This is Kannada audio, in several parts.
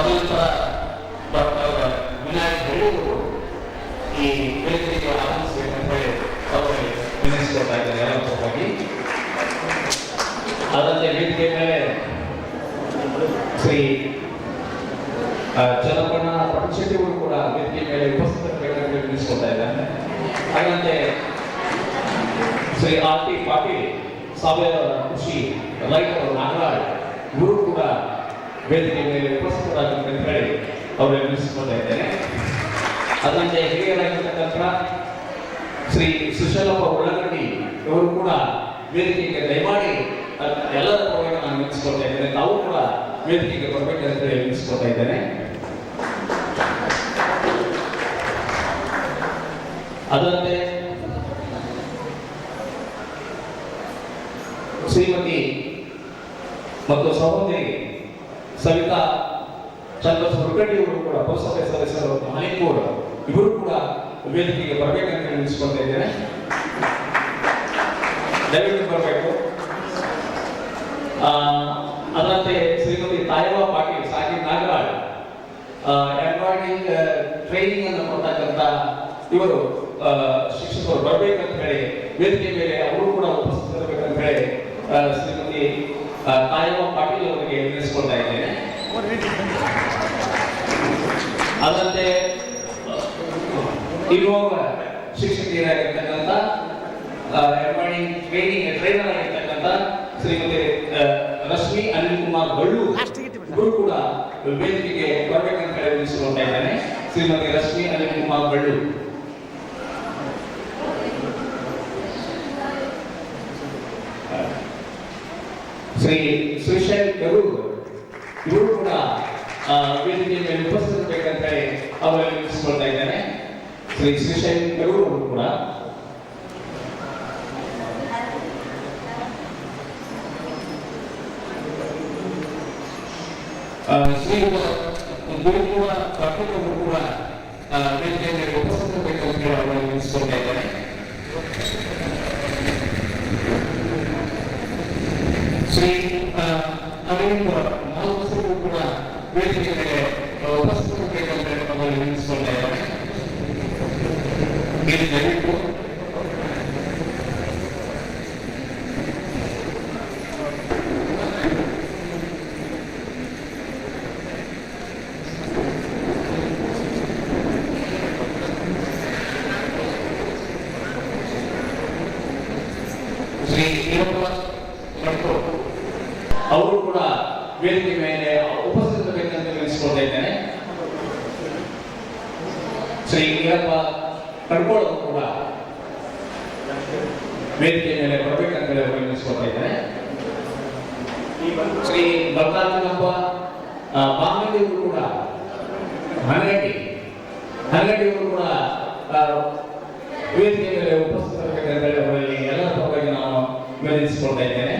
ತದನಂತರ ಡಾಕ್ಟರ್ ವಿನಾಯಕ್ ಬೆಳ್ಳೂರು ಈ ವೇದಿಕೆಗೆ ಆಗಮಿಸಬೇಕಂತ ಹೇಳಿ ಅದರಂತೆ ವೇದಿಕೆ ಮೇಲೆ ಶ್ರೀ ಆ, ಚನ್ನಪಣ್ಣ ಪಟ್ಟಶೆಟ್ಟಿ ಕೂಡ ವೇದಿಕೆ ಮೇಲೆ ಉಪಸ್ಥಿತರಾಗಬೇಕಂತ ಹೇಳಿ ವಿನಂತಿಸ್ಕೊಳ್ತಾ ಇದ್ದಾರೆ. ಹಾಗಂತೆ ಶ್ರೀ ಆರ್ ಟಿ ಪಾಟೀಲ್ ಸಾವಯವ ಕೃಷಿ ರೈತರು ನಾಗರಾಜ್ ಇವರು ಕೂಡ ವೇದಿಕೆ ಮೇಲೆ ಉಪಸ್ಥಿತರಾಗಬೇಕಂತ ಹೇಳಿ ಅವರು ವಿನಂತಿಸ್ಕೊಳ್ತಾ ಇದ್ದೇನೆ ಅದರಂತೆ ಹಿರಿಯರಾಗಿರ್ತಕ್ಕಂಥ ಶ್ರೀ ಸುಶಲಪ್ಪ ಉಳ್ಳಗಡ್ಡಿ ಅವರು ಕೂಡ ವೇದಿಕೆಗೆ ದಯಮಾಡಿ ಎಲ್ಲರ ಪರವಾಗಿ ನಾನು ವಿನಿಸ್ಕೊಳ್ತಾ ಇದ್ದೇನೆ. ತಾವು ಕೂಡ ವೇದಿಕೆಗೆ ಬರಬೇಕಂತ ಹೇಳಿ ವಿನಿಸ್ಕೊಳ್ತಾ ಇದ್ದೇನೆ. ಅದರಂತೆ ಶ್ರೀಮತಿ ಮತ್ತು ಸಹೋದರಿ ಸವಿತಾ ಅವರು ಕೂಡ ಪುರಸಭೆ ಸದಸ್ಯರು ಮಾಲಿಕೂರ್ ಇವರು ಕೂಡ ವೇದಿಕೆಗೆ ಬರಬೇಕಂತ ನಿಲ್ಲಿಸ್ಕೊಳ್ತಾ ಇದ್ದೇನೆ. ದಯವಿಟ್ಟು ಬರಬೇಕು. ಅದರಂತೆ ಶ್ರೀಮತಿ ತಾಯವ್ವ ಪಾಟೀಲ್, ಸಾಗಿ ನಾಗರಾಜ್ ಎಂಬ್ರಾಯ್ಡಿಂಗ್ ಟ್ರೈನಿಂಗ್ ಅನ್ನು ಕೊಡ್ತಕ್ಕಂಥ ಇವರು ಶಿಕ್ಷಕರು ಬರಬೇಕಂತ ಹೇಳಿ ವೇದಿಕೆ ಮೇಲೆ ಅವರು ಕೂಡ ಉಪಸ್ಥಿತರಬೇಕಂತ ಹೇಳಿ ಶ್ರೀಮತಿ ತಾಯವ ಪಾಟೀಲ್ ಅವರಿಗೆ ವಿನಿಸ್ಕೊಳ್ತಾ ಇದ್ದೇನೆ. ಅದರಂತೆ ಇರುವಾಗ ಶಿಕ್ಷಕಿಯರಾಗಿರ್ತಕ್ಕಂಥ ಎಂಬ್ರಾಯ್ಡಿಂಗ್ ಟ್ರೈನಿಂಗ್ ಟ್ರೈನರ್ ಆಗಿರ್ತಕ್ಕಂಥ ಶ್ರೀಮತಿ ರಶ್ಮಿ ಅನಿಲ್ ಕುಮಾರ್ ಬಳ್ಳು ಇವರು ಕೂಡ ವೇದಿಕೆಗೆ ಬರಬೇಕಂತ ಹೇಳಿ ಇದ್ದೇನೆ. ಶ್ರೀಮತಿ ರಶ್ಮಿ ಅನಿಲ್ ಕುಮಾರ್ ಬಳ್ಳು. ಶ್ರೀ ಶ್ರೀಶೈಲ್ ಕರೂರ್ ಇವರು ಕೂಡ ಆ, ವೇದಿಕೆ ಮೇಲೆ ಉಪಸ್ಥಿತಬೇಕಂತ ಹೇಳಿ ಅವರಲ್ಲಿ ವಿನಿಸ್ಕೊಳ್ತಾ ಇದ್ದೇನೆ ಶ್ರೀ ಶ್ರೀಶೈಲ್ ಕರೂರ್ ಅವರು ಕೂಡ ಆ, ಶ್ರೀ ಗುರುಕುಲ ಪಾಟೀಲ್ ಅವರು ಕೂಡ ಆ, ವೇದಿಕೆ ಮೇಲೆ ಉಪಸ್ಥಿತಬೇಕಂತ ಹೇಳಿ ಅವರಲ್ಲಿ ವಿನಿಸ್ಕೊಳ್ತಾ ಇದ್ದೇನೆ ಶ್ರೀ ಆ, ಅರವಿಂದ್ ಮಹೋತ್ಸವವು ಕೂಡ ವೇದಿಕೆ ಮೇಲೆ ಆ, ಉಪಸ್ಥಿತಬೇಕಂತ ಹೇಳಿ ಅವರಲ್ಲಿ ವಿನಿಸ್ಕೊಳ್ತಾ ಇದ್ದೇನೆ ಇಲ್ಲಿ ದಯವಿಟ್ಟು ಶ್ರೀ ಈರಪ್ಪ ಭಟ್ರು ಅವರು ಕೂಡ ವೇದಿಕೆ ಮೇಲೆ ಉಪಸ್ಥಿತಬೇಕಂತ ವಿನಿಸ್ಕೊಳ್ತಾ ಇದ್ದೇನೆ ಶ್ರೀ ಈರಪ್ಪ ಅವರು ಕೂಡ. ವೇದಿಕೆ ಮೇಲೆ ಬರಬೇಕಂತ ಹೇಳಿ ವಿನಿಸ್ಕೊಳ್ತಾ ಇದ್ದಾರೆ. ಶ್ರೀ ಮಲ್ಲಿಕಾರ್ಜುನಪ್ಪ ಬಾಂಗಡಿ ಅವರು ಕೂಡ, ಹನಗಡ್ಡಿ ಹನಗಡ್ಡಿ ಕೂಡ ವೇದಿಕೆ ಮೇಲೆ ಉಪಸ್ಥಿತರಾಗಬೇಕಂತ ಹೇಳಿ ಅವರಲ್ಲಿ ಎಲ್ಲ ಪರವಾಗಿ ನಾನು ವಿನಂತಿಸಿಕೊಳ್ತಾ ಇದ್ದೇನೆ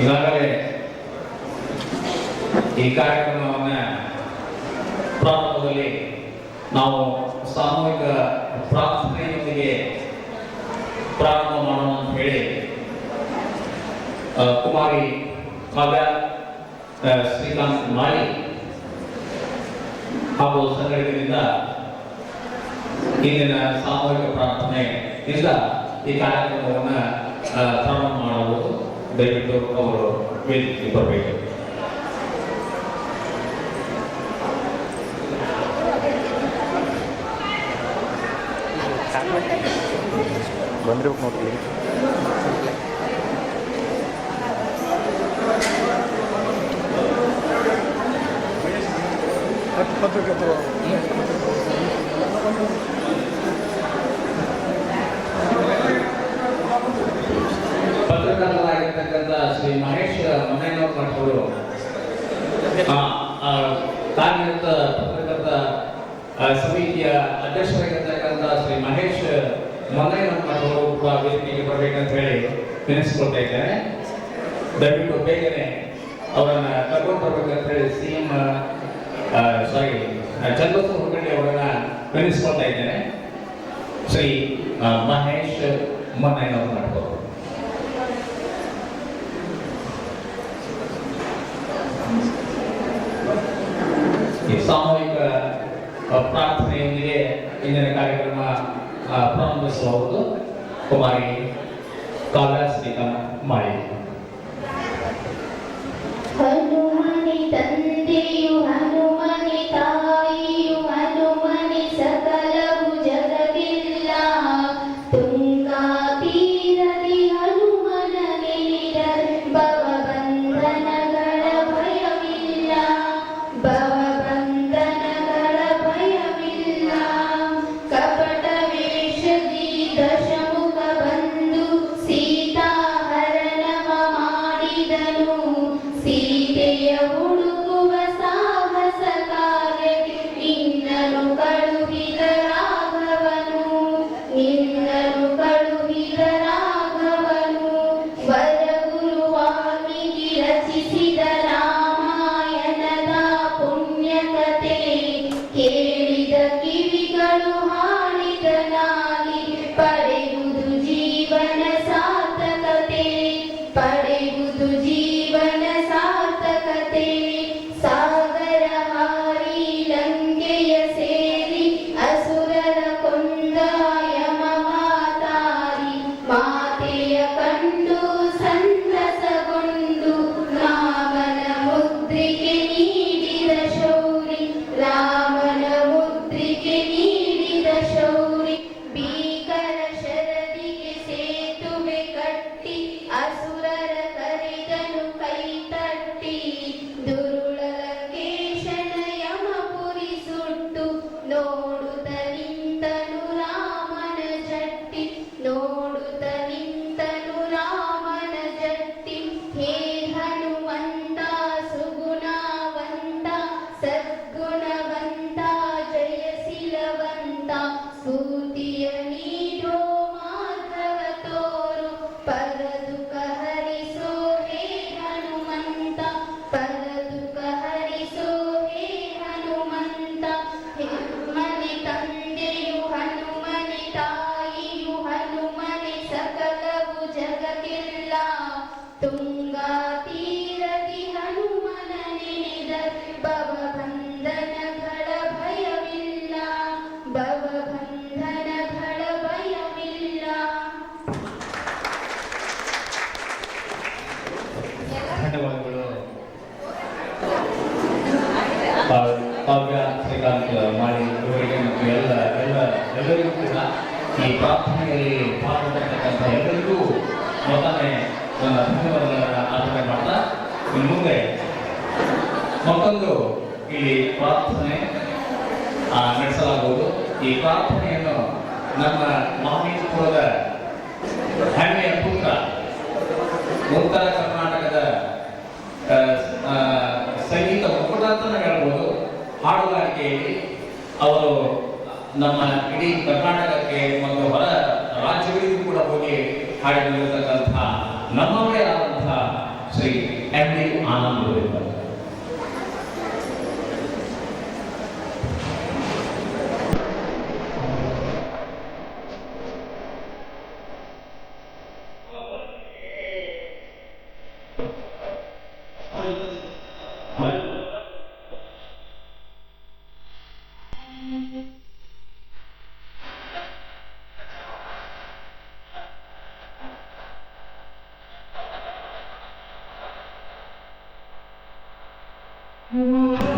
ಈಗಾಗಲೇ ಈ ಕಾರ್ಯಕ್ರಮವನ್ನ ಪ್ರಾರಂಭದಲ್ಲಿ ನಾವು ಸಾಮೂಹಿಕ ಪ್ರಾರ್ಥನೆಯೊಂದಿಗೆ ಪ್ರಾರಂಭ ಮಾಡೋಣ ಅಂತ ಹೇಳಿ ಕುಮಾರಿ ಕಾವ್ಯ ಶ್ರೀಕಾಂತ್ ಮಾಳಿ ಹಾಗೂ ಸಂಘಟನೆಯಿಂದ ಇಂದಿನ ಸಾಮೂಹಿಕ ಪ್ರಾರ್ಥನೆ ಇಂದ ಈ ಕಾರ್ಯಕ್ರಮವನ್ನು ಪ್ರಾರಂಭ ಮಾಡಬಹುದು. ದಯವಿಟ್ಟು ಅವರು ವೇದಿಕೆಗೆ ಬರಬೇಕು ಬಂದಿರ್ಬೇಕು ನೋಡ್ತೀವಿ ಪತ್ರಕರ್ತರು ಪತ್ರಕರ್ತರಾಗಿರ್ತಕ್ಕಂಥ ಶ್ರೀ ಮಹೇಶ್ ಮನೇನವ್ರ ಮಠ ಅವರು ಆ, ಆ, ಕಾರ್ಯನಿರತ ಪತ್ರಕರ್ತ ಆ, ಸಮಿತಿಯ ಅಧ್ಯಕ್ಷರಾಗಿರ್ತಕ್ಕಂಥ ಶ್ರೀ ಮಹೇಶ್ ಮನೇನವ್ರ ಮಠ ಕೂಡ ವೇದಿಕೆಗೆ ಬರಬೇಕಂತ ಹೇಳಿ ನೆನೆಸ್ಕೊಳ್ತಾ ಇದ್ದೇನೆ ದಯವಿಟ್ಟು ಬೇಗನೆ ಅವರನ್ನ ಕರ್ಕೊಂಡು ಬರ್ಬೇಕಂತ ಹೇಳಿ ಸಿ ಎಂ ಸಾರಿ ಚಂದ್ರಬಸವ ಹುಡುಗಡ್ಡಿ ಅವರನ್ನ ನೆನೆಸ್ಕೊಳ್ತಾ ಇದ್ದೇನೆ ಶ್ರೀ ಮಹೇಶ್ ಮೊನ್ನಯ್ಯನವರು ಮಾಡ್ಬೋದು ಸಾಮೂಹಿಕ ಆ, ಪ್ರಾರ್ಥನೆಯೊಂದಿಗೆ ಇಂದಿನ ಕಾರ್ಯಕ್ರಮ ಆ, ಪ್ರಾರಂಭಿಸಬಹುದು. ಕುಮಾರಿ ಕಾವ್ಯ ಶ್ರೀಕಾಂತ್ ಮಾಡಿ ಕಾವ್ಯ ಶ್ರೀಕಾಂತ್ ಮಾಡಿ ಇವರಿಗೆ ಮತ್ತು ಎಲ್ಲ ಎಲ್ಲ ಎಲ್ಲರಿಗೂ ಕೂಡ ಈ ಪ್ರಾರ್ಥನೆಯಲ್ಲಿ ಪಾಲ್ಗೊಂಡಿರ್ತಕ್ಕಂಥ ಎಲ್ಲರಿಗೂ ಮೊದಲನೇ ನನ್ನ ಧನ್ಯವಾದಗಳನ್ನು ಆಚರಣೆ ಮಾಡ್ತಾ ಇನ್ನು ಮುಂದೆ ಮತ್ತೊಂದು ಇಲ್ಲಿ ಪ್ರಾರ್ಥನೆ ನಡೆಸಲಾಗುವುದು. ಈ ಪ್ರಾರ್ಥನೆಯನ್ನು ನಮ್ಮ ಮಹೇಶ್ಪುರದ ಹೆಮ್ಮೆಯ ಪುತ್ರ ಉತ್ತರ ನಮ್ಮ ಇಡೀ ಕರ್ನಾಟಕಕ್ಕೆ ಒಂದು ಹೊರ ರಾಜ್ಯಗಳಿಗೂ ಕೂಡ ಹೋಗಿ ಹಾಡಿಕೊಂಡಿರತಕ್ಕಂಥ ನಮ್ಮವರೇ ಆದಂತಹ Shri M D Anand Música